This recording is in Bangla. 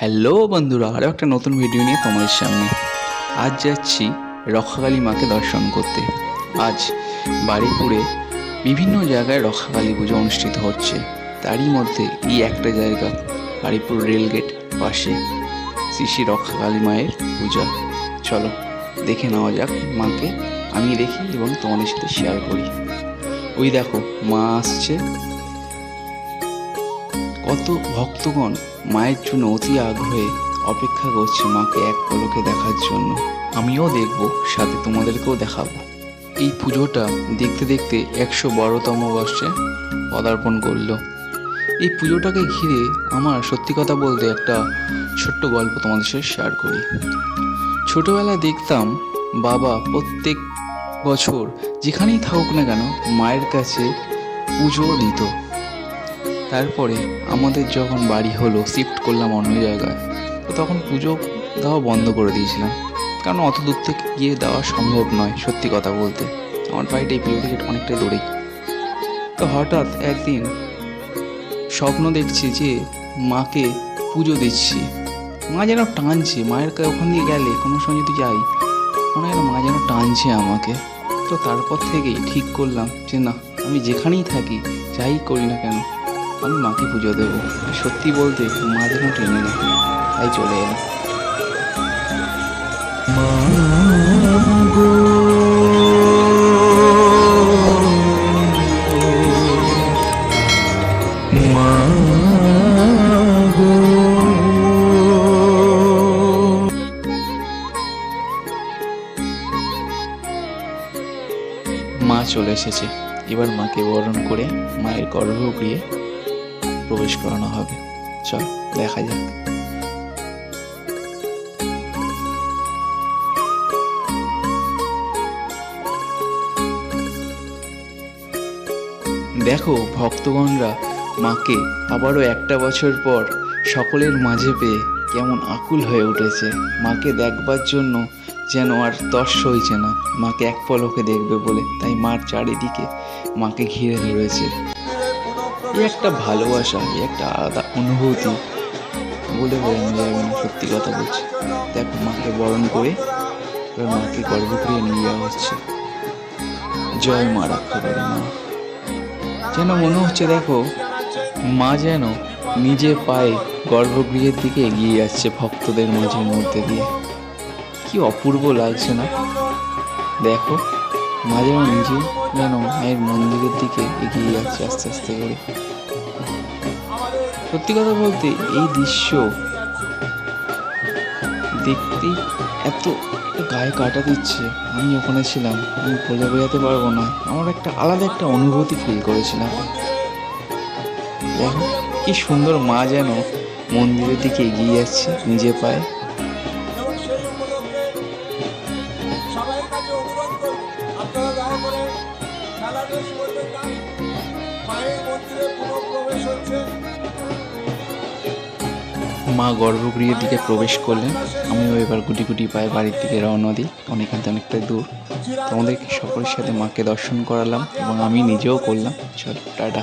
হ্যালো বন্ধুরা আরও একটা নতুন ভিডিও নিয়ে তোমাদের সামনে। আজ যাচ্ছি রক্ষাকালী মাকে দর্শন করতে। আজ বাড়িপুরে বিভিন্ন জায়গায় রক্ষাকালী পুজো অনুষ্ঠিত হচ্ছে। তারই মধ্যে এই একটা জায়গা বাড়িপুর রেলগেট পাশে। শ্রী শ্রী রক্ষাকালী মায়ের পূজা। চলো, দেখে নেওয়া যাক মাকে। আমি দেখি এবং তোমাদের সাথে শেয়ার করি। ওই দেখো, মা আসছে। কত ভক্তগণ মায়ের জন্য অতি আগ্রহে অপেক্ষা করছে মাকে এক পলকে দেখার জন্য। আমিও দেখব, সাথে তোমাদেরকেও দেখাবো। এই পুজোটা দেখতে দেখতে একশো বারোতম বর্ষে পদার্পণ করল। এই পুজোটাকে ঘিরে আমার সত্যি কথা বলতে একটা ছোট্ট গল্প তোমাদের সাথে শেয়ার করি। ছোটবেলায় দেখতাম বাবা প্রত্যেক বছর যেখানেই থাকুক না কেন মায়ের কাছে পুজো দিত। তারপরে আমাদের যখন বাড়ি হলো শিফট করলাম অন্য জায়গায়, তো তখন পুজো দেওয়া বন্ধ করে দিয়েছিলাম। কারণ অত দূর থেকে গিয়ে দেওয়া সম্ভব নয়, সত্যি কথা বলতে। আমার বাড়িটা এই পুজো অনেকটাই দূরেই। তো হঠাৎ একদিন স্বপ্ন দেখছি যে মাকে পুজো দিচ্ছি। মা যেন টানছে, মায়ের ওখান দিয়ে গেলে কোনো সময় যদি যাই, মনে হয় মা যেন টানছে আমাকে। তো তারপর থেকেই ঠিক করলাম যে না, আমি যেখানেই থাকি, যাই করি না কেন আমি মাকে পুজো দেবো। সত্যি বলতে মা যেন টেনে না তাই চলে এলাম। মা চলে এসেছে। এবার মাকে বরণ করে মায়ের গর্ভ গর্ভগৃহে প্রবেশ করানো হবে। চল, দেখা যাক। দেখো, ভক্তগণরা মাকে আবারও একটা বছর পর সকলের মাঝে পেয়ে কেমন আকুল হয়ে উঠেছে। মাকে দেখবার জন্য যেন আর তর্স হয়েছে না। মাকে এক পলকে দেখবে বলে, তাই মার চারিদিকে মাকে ঘিরে ধরেছে। এই একটা ভালোবাসা এই একটা আলাদা অনুভূতি বলে বোঝানো যাবে না সত্যি কথা বলছি। দেখো, মাকে বরণ করে এবার মাকে গর্ব গর্ভগৃহে নিয়ে যাওয়া হচ্ছে। জয় মা পারে মা। যেন মনে হচ্ছে, দেখো, মা যেন নিজে পায়ে গর্ভগৃহের দিকে এগিয়ে যাচ্ছে ভক্তদের মাঝের মধ্যে দিয়ে। কি অপূর্ব লাগছে না? দেখো। মা যেন নিজে যেন মায়ের মন্দিরের দিকে এগিয়ে যাচ্ছে আস্তে আস্তে করে। সত্যি কথা বলতে এই দৃশ্য দেখতেই এত গায়ে কাটা দিচ্ছে। আমি ওখানে ছিলাম, আমি বলে বোঝাতে পারব না। আমার একটা আলাদা একটা অনুভূতি ফিল করেছিলাম। দেখো, কি সুন্দর মা যেন মন্দিরের দিকে এগিয়ে যাচ্ছে, নিজে পায়ে। মা গর্ভগৃহের দিকে প্রবেশ করলেন। আমিও এবার গুটি গুটি পায়ে বাড়ির দিকে রওনা দিই। অনেকখান থেকে অনেকটা দূর। তোমাদেরকে সকলের সাথে মাকে দর্শন করালাম এবং আমি নিজেও করলাম। চল, টাটা।